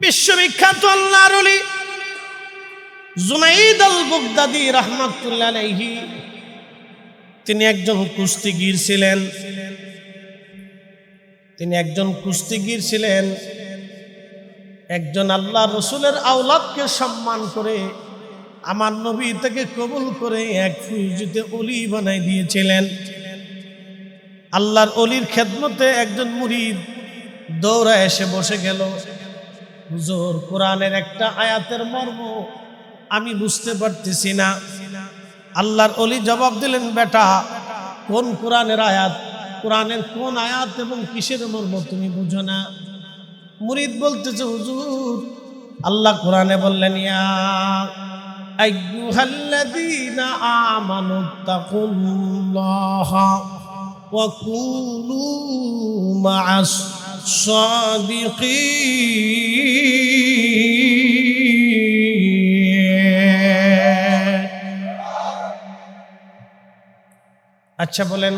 বিশ্ববিখ্যাত আল্লাহর জুনাইদ আল বুগদাদি তিনি একজন কুস্তিগীর ছিলেন। তিনি একজন কুস্তিগীর ছিলেন। একজন আল্লাহ রসুলের আওলাদকে সম্মান করে আমার নবী তাকে কবুল করে এক ফুজিতে অলি বানাই দিয়েছিলেন। আল্লাহর অলির খেদমতে একজন মুরিদ দৌড়া এসে বসে গেল। হুজুর, কোরআনের একটা আয়াতের মর্ম আমি বুঝতে পারতেছি না। আল্লাহর অলি জবাব দিলেন, বেটা, কোন কোরআনের আয়াত? কোরআনের কোন আয়াত এবং কিসের মর্ম তুমি বুঝো না? মুরিদ বলতেছে, হুজুর, আল্লাহ কোরআনে বললেন, ইয়া আমানু আচ্ছা বলেন,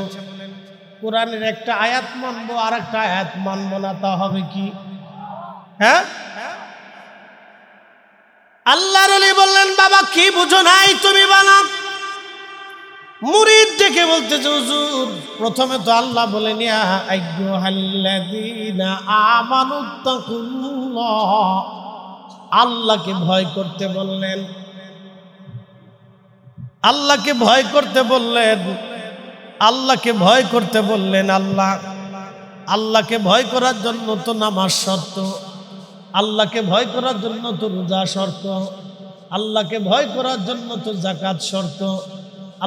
কোরআনের একটা আয়াত মানবো আর একটা আয়াত মানবো না, তা হবে কি? হ্যাঁ? আল্লাহর আলী বললেন, বাবা, কি বুঝো নাই? তুমি বানাও। মুরিদ ডেকে বলতেছে, হুজুর, প্রথমে তো আল্লাহ আমানুত্তাকুল্লাহ আল্লাহকে ভয় করতে বললেন। আল্লাহকে ভয় করতে বললেন। আল্লাহকে ভয় করতে বললেন আল্লাহ। আল্লাহকে ভয় করার জন্য তো নামাজ শর্ত। আল্লাহকে ভয় করার জন্য তো রোজা শর্ত। আল্লাহকে ভয় করার জন্য তো জাকাত শর্ত।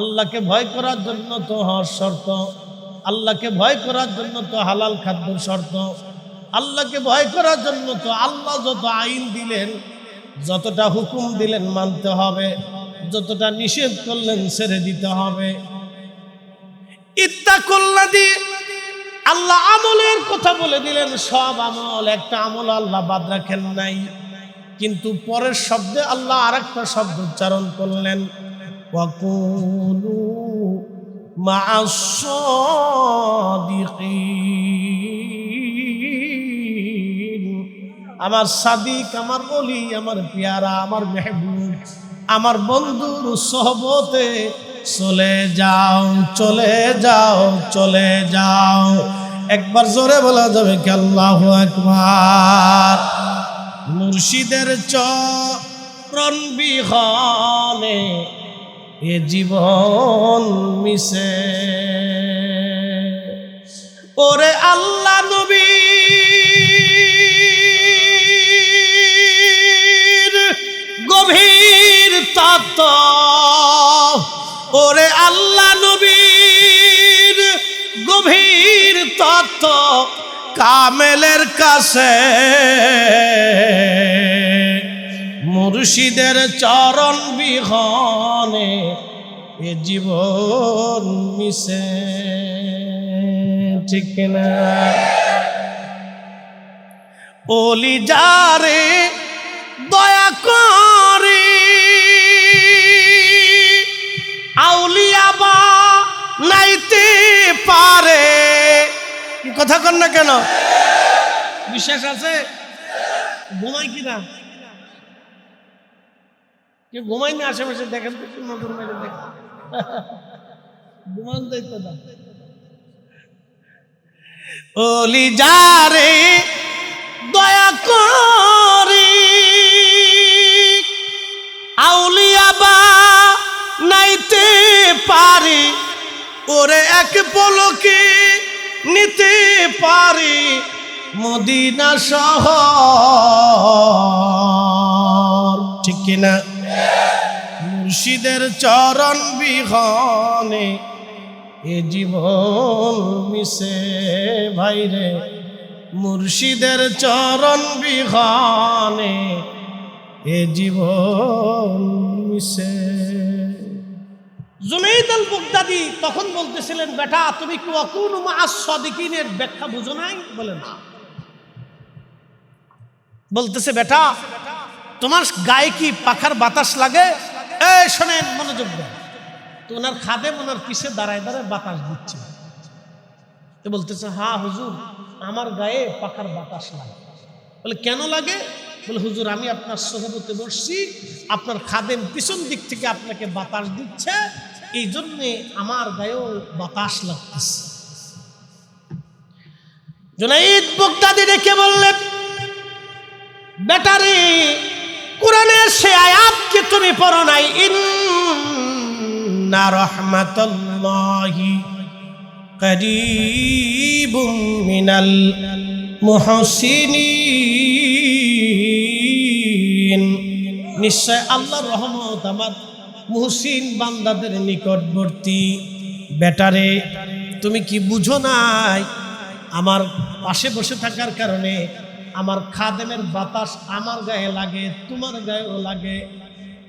আল্লাহকে ভয় করার জন্য তো হজ শর্ত, আল্লাহকে ভয় করার জন্য তো হালাল খাদ্য শর্ত, আল্লাহকে ভয় করার জন্য তো আল্লাহ যত আইন দিলেন, যতটা হুকুম দিলেন মানতে হবে, যতটা নিষেধ করলেন ছেড়ে দিতে হবে। ইত্তাকুল্লাদি, আল্লাহ আমলের কথা বলে দিলেন, সব আমল, একটা আমল আল্লাহ বাদ রাখেন নাই। কিন্তু পরের শব্দে আল্লাহ আর একটা শব্দ উচ্চারণ করলেন। ওয়াকুলু মা'আস-সাদিকিন। আমার সাদিক, আমার অলি আমার পেয়ারা, আমার মেহবুব, আমার বন্ধুর সহবতে চলে যাও চলে যাও চলে যাও একবার জোরে বলা যাবে কি আল্লাহ একবার মুর্শিদের চরণ বিহনে এ জীবন মিশে। ওরে আল্লাহ নবীর গভীর তত্ত্ব। ওরে আল্লাহ নবীর গভীর তত্ত্ব কামেলের কাছে। মুর্শিদের চরণ বিহনে এ জীবন মিশে। ঠিক না ওলি যারে দয়া করে, আউলিয়া বা নাইতে পারে। কথা কর না কেন? বিশ্বাস আছে? ঘুমাই কিনা? কে ঘুমাই না আশেপাশে, দেখেন নজর মেরে দেখেন। ঘুমান যাইতো না ওলি যারে দয়া করি, আউলিয়া বা নাইতে পারি, ওরে এক পলকে নিতে পারি, মদিনা শহর। ঠিক কিনা? মুর্শিদের চরণ বিহনে এ জীবন মিশে ভাইরে। মুর্শিদের চরণ বিহনে এ জীবন মিশে। জুনাইদ আল বুগদাদি তখন বলতেছিলেন, বেটা, তুমি কি অকুন মাসদিকিনের ব্যাখ্যা বুঝো নাই? বলে, না। বলতেছে, বেটা, তোমার গায়ে কি পাখার বাতাস লাগে? শোনেন, মনোযোগ দেন। তো ওনার খাদেম ওনার দাঁড়ায় দাঁড়ায় বাতাস দিচ্ছে। তো বলতেছে, হা, হুজুর, আমার গায়ে বাতাস লাগে। বলে, কেন লাগে? বলে, হুজুর, আমি আপনার সহবতে বসছি, আপনার খাদেম পিছন দিক থেকে আপনাকে বাতাস দিচ্ছে এই জন্যে আমার গায়েও বাতাস লাগতেছে। জুনাইদ বগদাদি ডেকে বললেন, বেটারে কোরআনের সে আয়াতকে তুমি পড়ো নাই। ইন্না রহমাতাল্লাহি করিবুম মিনাল মুহসিনিন। নিশ্চয় আল্লাহর রহমত আমার মুহসিন বান্দাদের নিকটবর্তী। বেটারে, তুমি কি বুঝো নাই? আমার পাশে বসে থাকার কারণে আমার খাদেমের বাতাস আমার গায়ে লাগে, তোমার গায়েও লাগে।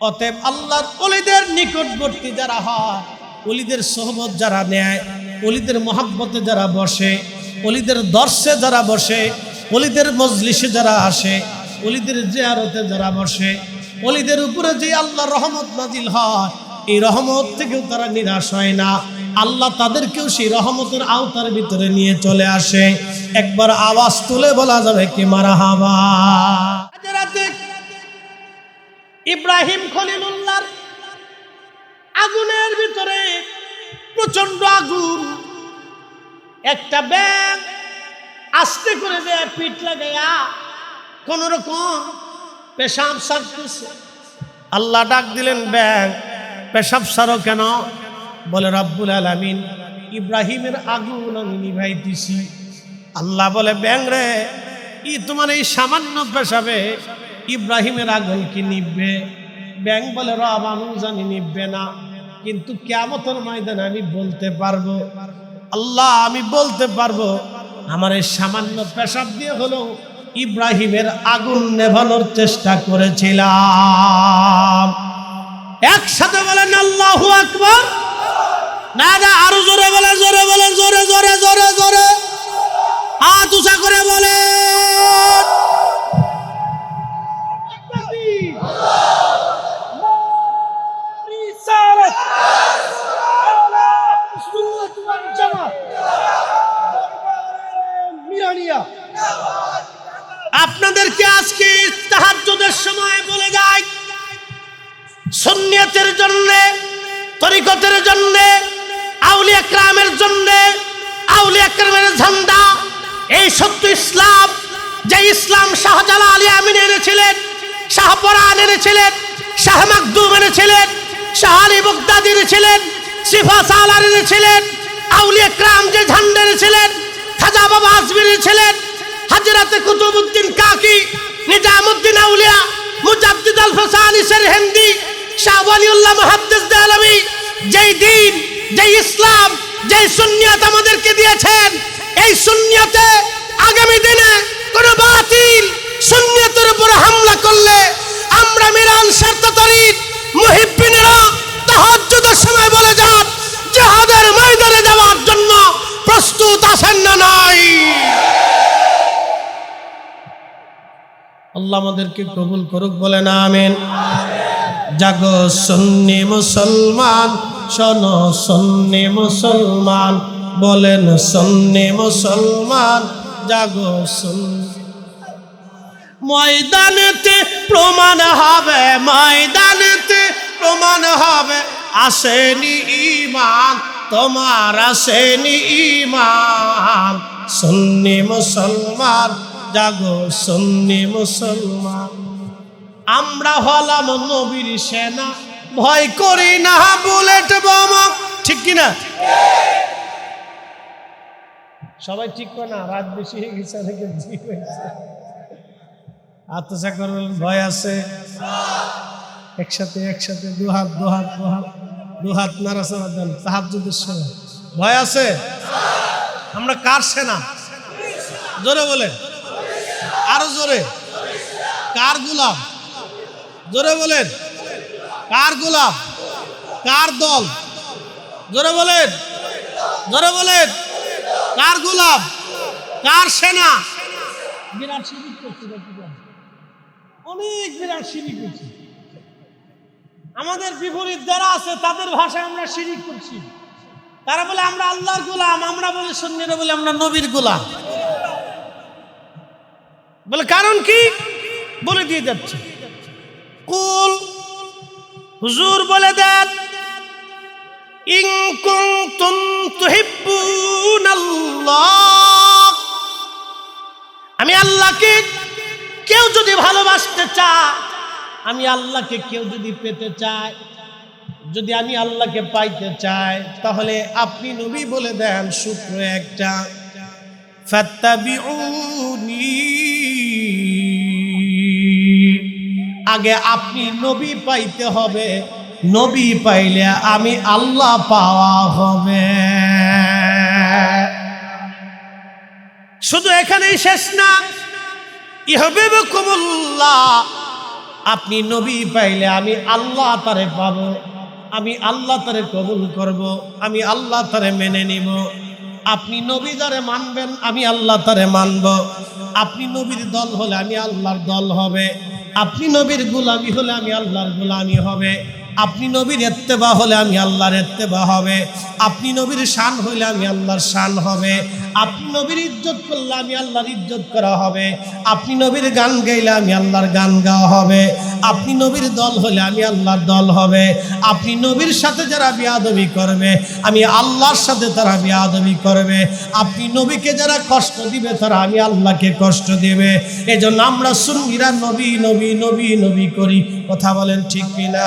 অতএব আল্লাহর অলিদের নিকটবর্তী যারা হয়, অলিদের সহবত যারা নেয়, অলিদের মহাব্বতে যারা বসে, অলিদের দর্শে যারা বসে, অলিদের মজলিসে যারা আসে, অলিদের জিয়ারতে যারা বসে, অলিদের উপরে যে আল্লাহ রহমত নাজিল হয়, এই রহমত থেকেও তারা নিরাশ হয় না। আল্লাহ তাদেরকেও সেই রহমতের আওতার ভিতরে নিয়ে চলে আসে। একবার আওয়াজ তুলে বলা যাবে কি মারা হাবা ইব্রাহিম খলিলুল্লাহর আগুনের ভিতরে প্রচণ্ড আগুন। একটা ব্যাং আস্তে করে দেয় পিঠ লাগাইয়া কোন রকম পেশাব সারতেছে। আল্লাহ ডাক দিলেন ব্যাং পেশাব সারো কেন? বলে, রব্বুল আলামিন, ইব্রাহিমের আগুন আমি নিভাই নিভাইতেছি আল্লাহ বলে, ব্যাং রে, ই তোমার এই সামান্য পেশাবে ইব্রাহিমের আগুন কি নিববে ব্যাং বলে, রব আমি জানি নিববে না, কিন্তু কেমতের ময়দানে আমি বলতে পারব। আল্লাহ, আমি বলতে পারব, আমার এই সামান্য পেশাব দিয়ে হলো ইব্রাহিমের আগুন নেভানোর চেষ্টা করেছিলাম। একসাথে বলেন আল্লাহ আকবর। না না, আরও জোরে বলে জোরে বলে জোরে জোরে জোরে জোরে। হাত উঁচা করে বলে ঝান্ডা, এই সত্য ইসলাম, যে ইসলাম শাহজালাল আলী আমিন এনেছিলেন শাহপরান এনেছিলেন, শাহ মাকদুম এনেছিলেন, শাহ আলী বগদাদি এনেছিলেন সিফা সালার এনেছিলেন, আউলিয়া ক্রাম যে ঝান্ডা এনেছিলেন, খাজা বাবা আজমির এনেছিলেন, হাজরাতে কুতুবুদ্দিন কাকি, নিজামুদ্দিন আউলিয়া, মুজাদ্দিদ আল ফসানি হিন্দি, শাহ ওয়ালিউল্লাহ মুহাদ্দিস দেহলভী, যেই দিন, যেই ইসলাম, যেই সুন্নিয়ত আমাদেরকে দিয়েছেন এই সুন্নিয়তে আগামী দিনে কোন বাতিল সুন্নিয়তের উপর হামলা করলে আমরা মিরান তরিদ মুহিব্বিনেরা তাহাজ্জুদের সময় বলে যান, জিহাদের ময়দানে যাওয়ার জন্য প্রস্তুত আছেন না নাই। আল্লাহ আমাদেরকে কবুল করুক বলে না আমেন। জাগো সন্নি মুসলমান, শোনো সন্নি মুসলমান। বলেন, সন্নি মুসলমান, জাগো ময়দানেতে প্রমাণ হবে, ময়দানেতে প্রমাণ হবে, আসেনি ইমান তোমার আসেনি ইমান সন্নি মুসলমান, জাগো সন্নি মুসলমান। আমরা হলাম নবীর সেনা, ভয় করি না বুলেট বোমা, ঠিক কিনা? সবাই ঠিক করে না, রাত বেশি হয়ে গেছে, অনেকে ঠিক করবেন ভয় আছে। একসাথে একসাথে দুহাত দুহাত দুহাত দুহাত নাড়াচাড়া দেন তাহাজুদের সময়। ভয় আছে? আমরা কার সেনা? জোরে বলে। আরও জোরে। কার গোলাম? জোরে বলেন কার গোলাম? কার দল? জোরে বলেন জোরে বলেন কার গোলাম কার সেনা? বিরাট শিবির করছি অনেক বিরাট শিবির করছি। আমাদের বিপরীত যারা আছে, তাদের ভাষায় আমরা শিরিক করছি। তারা বলে, আমরা আল্লাহর গোলাম, আমরা বলে সন্ন্যরা বলে, আমরা নবীর গোলাম। বলে, কারণ কি? বলে দিয়ে যাচ্ছে। কুল, হুজুর বলে দেন তুহিব্বুনাল্লাহ। আমি আল্লাহকে কেউ যদি ভালোবাসতে চায়, আমি আল্লাহকে কেউ যদি পেতে চায়, যদি আমি আল্লাহকে পাইতে চাই, তাহলে আপনি নবী বলে দেন সূত্র একটা। আগে আপনি নবী পাইতে হবে নবী পাইলে আমি আল্লাহ পাওয়া হবে। শুধু এখানেই শেষ না ইহবে কুমুল্লাহ আপনি নবী পাইলে আমি আল্লাহ তারে পাব, আমি আল্লাহ তারে কবুল করব, আমি আল্লাহ তারে মেনে নিব। আপনি নবী যারে মানবেন, আমি আল্লাহ তারে মানব। আপনি নবীর দল হলে আমি আল্লাহর দল হবে। আপনি নবীর গুলামি হলে আমি আল্লাহর গুলামি হবে। আপনি নবীর এত্তেবা হলে আমি আল্লাহর এত্তেবা হবে। আপনি নবীর শান হইলে আমি আল্লাহর শান হবে। আপনি নবীর ইজ্জত করলে আমি আল্লাহর ইজ্জত করা হবে। আপনি নবীর গান গাইলে আমি আল্লাহর গান গাওয়া হবে। আপনি নবীর দল হলে আমি আল্লাহর দল হবে। আপনি নবীর সাথে যারা বিয়াদবি করবে, আমি আল্লাহর সাথে তারা বিয়াদবি করবে। আপনি নবীকে যারা কষ্ট দিবে, তারা আমি আল্লাহকে কষ্ট দেবে। এজন্য আমরা সুন্নিরা নবী নবী নবী নবী করি। কথা বলেন ঠিক কিনা?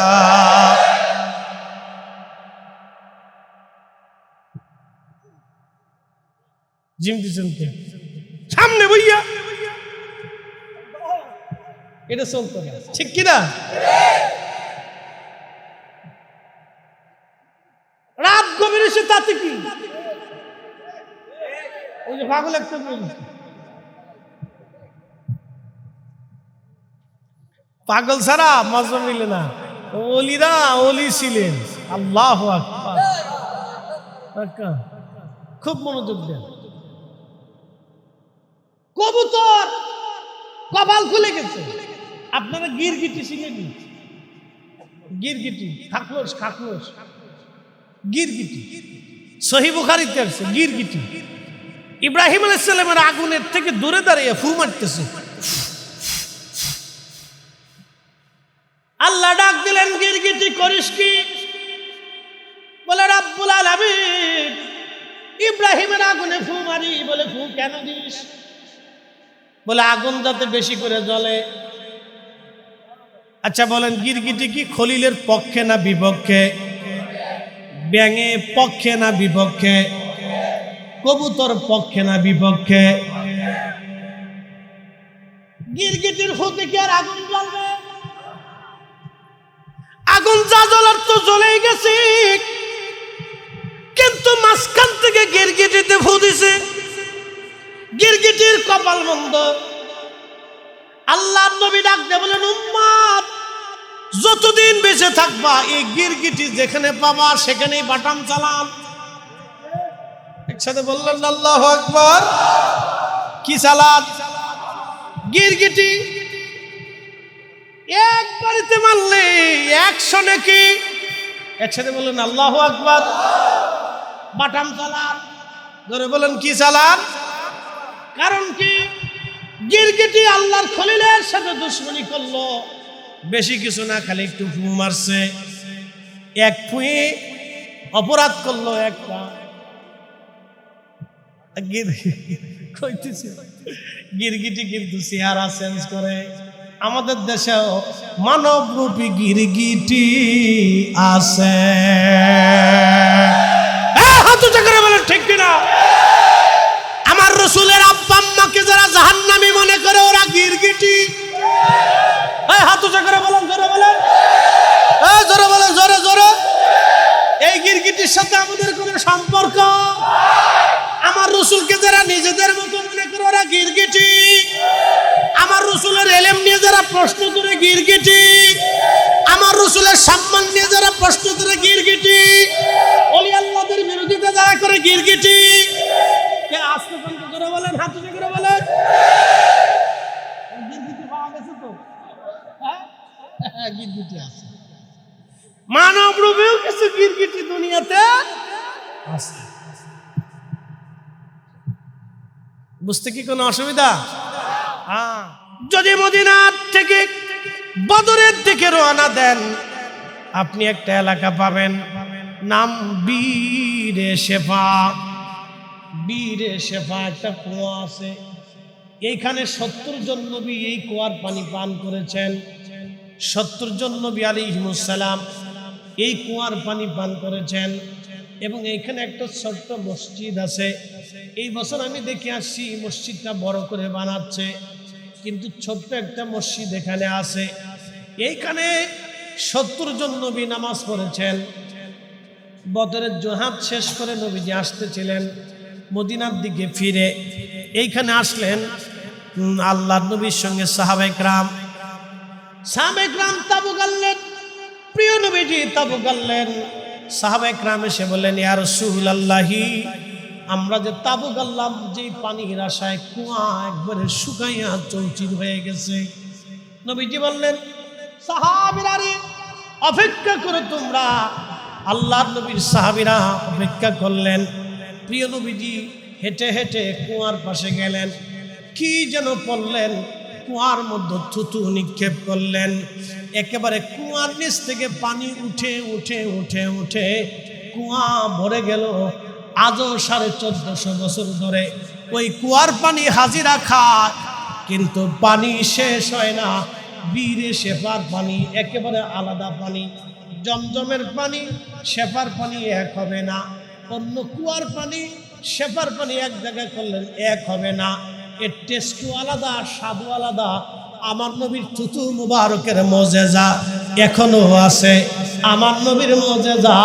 জিম দিচ্ছেন কে? সামনে বইয়া। এটা চলতো না। ঠিক কিনা? রাত গভীর এসে তাতে কি? ওই যে পাগল একটা পাগল ছাড়া মজা মিলে না। ওলিরা ওলি ছিলেন। আল্লাহ খুব মনোযোগ দেন। কবুতর কপাল খুলে গেছে। আপনারা গিরগিটি শিখে নিন। গিরগিটি, খাকলোস খাকলোস। গিরগিটি। সহি বুখারিতে আছে, গিরগিটি। ইব্রাহিম আলাইসাল্লামের আগুনের থেকে দূরে দাঁড়িয়ে ফু মারতেছে। আল্লাহ ডাক দিলেন, গিরগিটি করিস কি? বলে, রাব্বুল আলামিন, ইব্রাহিমের আগুনে ফু মারি। বলে, ফু কেন দিস? বলে আগুন যাতে বেশি করে জ্বলে। আচ্ছা বলেন, গিরগিটি কি খলিলের পক্ষে না বিপক্ষে? ব্যাঙে পক্ষে না বিপক্ষে? কবুতর পক্ষে না বিপক্ষে? গিরগিটির ফুতে কি আর আগুন জ্বলবে? আগুন যা জ্বলার তো জ্বলেই গেছে। কিন্তু মাঝখান থেকে গিরগিটিতে দিছে গিরগিটির কপাল মন্দ আল্লাহ নবী ডাক দিয়ে বলেন, উম্মাদ, যতদিন বেঁচে থাকবা, এই গিরগিটি যেখানে পাবা, সেখানেই বাটাম চালান একসাথে বললেন, আল্লাহ আকবার, কি চালান? গিরগিটি, এক বাড়িতে মারলে একশো নাকি? একসাথে বললেন, আল্লাহ আকবার, বাটাম চালান। ধরে বলেন, কি চালান? কারণ কি? গিরগিটি আল্লাহর খলিলের সাথে দুশ্মনী করল। বেশি কিছু না খালি একটু ফু মারছে। এক ফুয়ে অপরাধ করল একটা। গিরগিটি কিন্তু চেহারা চেঞ্জ করে। আমাদের দেশেও মানবরূপী গিরগিটি আছে। গিরগিটি এই, হাত উঁচা করে বলেন, জোরে বলেন। এই, জোরে বলেন, জোরে জোরে। এই গিরগিটির সাথে আমাদের কোনো সম্পর্ক? আমার রসুলকে যারা নিজেদের মতো মনে করে ওরা গিরগিটি। আমার রসুলের এলেম নিয়ে যারা প্রশ্ন করে গিরগিটি। আমার রসুলের সম্মান নিয়ে যারা প্রশ্ন করে গিরগিটি। অলি বিরোধিতা যারা করে গিরগিটি। আছে। মানব রূপেও কিছু গিরগিটি দুনিয়াতে আছে। বুঝতে কি কোনো অসুবিধা? হ্যাঁ। যদি মদিনার থেকে বদরের দিকে রওনা দেন, আপনি একটা এলাকা পাবেন, নাম বীরে শেফা। বীরে শেফা একটা কুয়া আছে। এইখানে সত্তর জন নবী এই কুয়ার পানি পান করেছেন। সত্তর জন নবী আলিহিমুসালাম এই কুয়ার পানি পান করেছেন এবং এইখানে একটা ছোট্ট মসজিদ আছে। এই বছর আমি দেখে আসছি মসজিদটা বড় করে বানাচ্ছে কিন্তু ছোট্ট একটা মসজিদ এখানে আছে। এইখানে সত্তর জন নবী নামাজ পড়েছেন। বদরের জোহাব শেষ করে নবীজি আসতেছিলেন মদিনার দিকে ফিরে। এইখানে আসলেন উম, আল্লাহর নবীর সঙ্গে সাহাবেক রাম সাহাবেক রাম তাবু গাল্লেন, প্রিয় নবীজি তাবু গাল্লেন। সাহাবেক রাম এসে বললেন ইয়ার সুহুল আল্লাহি আমরা যে তাবু গাল্লাম যে পানির আশায় কুয়া একবারে শুকাইয়া চৌচির হয়ে গেছে। নবীজি বললেন সাহাবিরা রে অপেক্ষা করে তোমরা। আল্লাহর নবীর সাহাবিরা অপেক্ষা করলেন। প্রিয় নবীজি হেঁটে হেঁটে কুয়ার পাশে গেলেন। কি যেন পড়লেন কুয়ার মধ্যে থুতু নিক্ষেপ করলেন। একেবারে কুয়ার নিচ থেকে পানি উঠে উঠে উঠে উঠে কুয়া ভরে গেল। আজও সাড়ে চোদ্দশো বছর ধরে ওই কুয়ার পানি হাজিরা খায়, কিন্তু পানি শেষ হয় না। বীরে শেফার পানি, একেবারে আলাদা পানি। জমজমের পানি, শেফার পানি এক হবে না। অন্য কুয়ার পানি, শেফার পানি এক জায়গায় করলেন এক হবে না। এর টেস্টও আলাদা, স্বাদও আলাদা। আমার নবীর থুতু মুবারকের মজেজা এখনও আছে। আমার নবীর মজেজা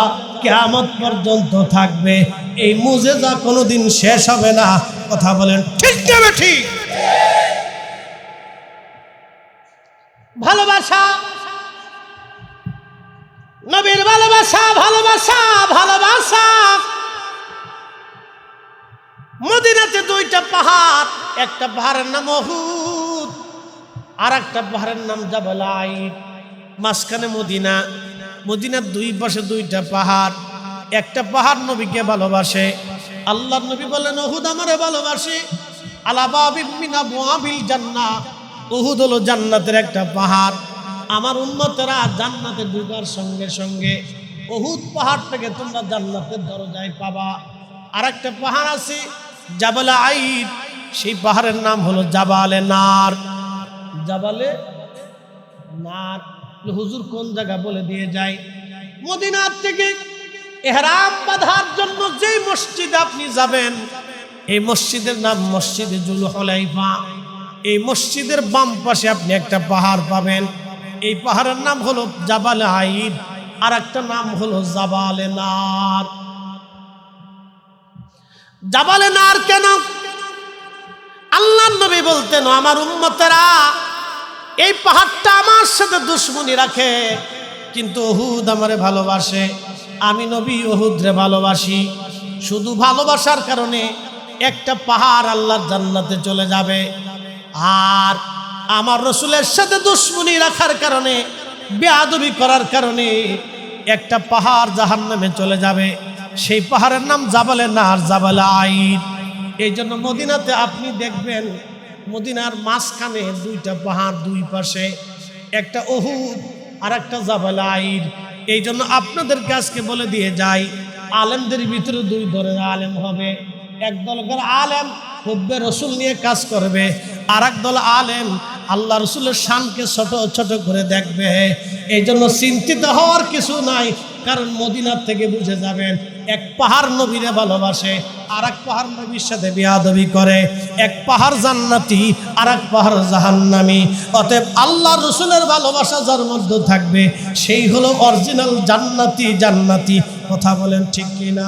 কেয়ামত পর্যন্ত থাকবে। এই মুজেজা কোনোদিন শেষ হবে না। কথা বলেন, ঠিক যাবে ঠিক? ভালোবাসা, নবীর ভালোবাসা ভালোবাসা ভালোবাসা। মদিনাতে দুইটা পাহাড় একটা পাহাড়ের নাম অহুদ আর একটা পাহাড়ের নাম জাবালাই মাঝখানে মদিনা, মদিনার দুই পাশে দুইটা পাহাড়। একটা পাহাড় নবীকে ভালোবাসে। আল্লাহ নবী বলেন অহুদ আমারে ভালোবাসে। আলাবাবিনা বোয়াবিল জান্না উহুদ হলো জান্নাতের একটা পাহাড়। আমার উন্মতেরা জান্নাতে ঢুকার সঙ্গে সঙ্গে অহুদ পাহাড় থেকে তোমরা জান্নাতের দরজায় পাবা। আর একটা পাহাড় আছে জাবালে আইদ সেই পাহাড়ের নাম হলো জাবালে নার। জাবালে নার হুজুর কোন জায়গা বলে দিয়ে যায়? মদিনার থেকে এহরাম বাঁধার জন্য যেই মসজিদে আপনি যাবেন, এই মসজিদের নাম মসজিদে জুল হলাইফা। এই মসজিদের বাম পাশে আপনি একটা পাহাড় পাবেন। এই পাহাড়ের নাম হলো জাবালে আইদ আর একটা নাম হলো জাবালে নার। জাবালে নার কেন? বলতেন আমার উম্মতেরা। এই পাহাড়টা আমার সাথে দুশ্মনী রাখে। কিন্তু ওহুদ আমারে ভালোবাসে। আমি নবী ওহুদরে ভালোবাসি। শুধু ভালোবাসার কারণে একটা পাহাড় আল্লাহর জান্নাতে চলে যাবে। আর আমার রসুলের সাথে দুশ্মনী রাখার কারণে বেআদবি করার কারণে একটা পাহাড় জাহান নামে চলে যাবে। সেই পাহাড়ের নাম জাবালে নার জাবালে আইন। এই জন্য মদিনাতে আপনি দেখবেন মদিনার মাঝখানে দুইটা পাহাড় দুই পাশে, একটা অহুদ আর একটা জাবালে আইন এই জন্য আপনাদের কাছকে বলে দিয়ে যাই, আলেমদের ভিতরে দুই ধরনের আলেম হবে। এক দলকার আলেম হুব্বে রসুল নিয়ে কাজ করবে আর এক দল আলেম আল্লাহ রসুলের শানকে ছোট ছোট করে দেখবে। এই জন্য চিন্তিত হওয়ার কিছু নাই কারণ মদিনার থেকে বুঝে যাবেন, এক পাহাড় নবীরে ভালোবাসে আর এক পাহাড় নবীর সাথে বিয়াদবি করে, এক পাহাড় জান্নাতি আর এক পাহাড় জাহান্নামি। অতএব আল্লাহ রসুলের ভালোবাসা যার মধ্যে থাকবে, সেই হলো অরিজিনাল জান্নাতি জান্নাতি। কথা বলেন ঠিক কিনা?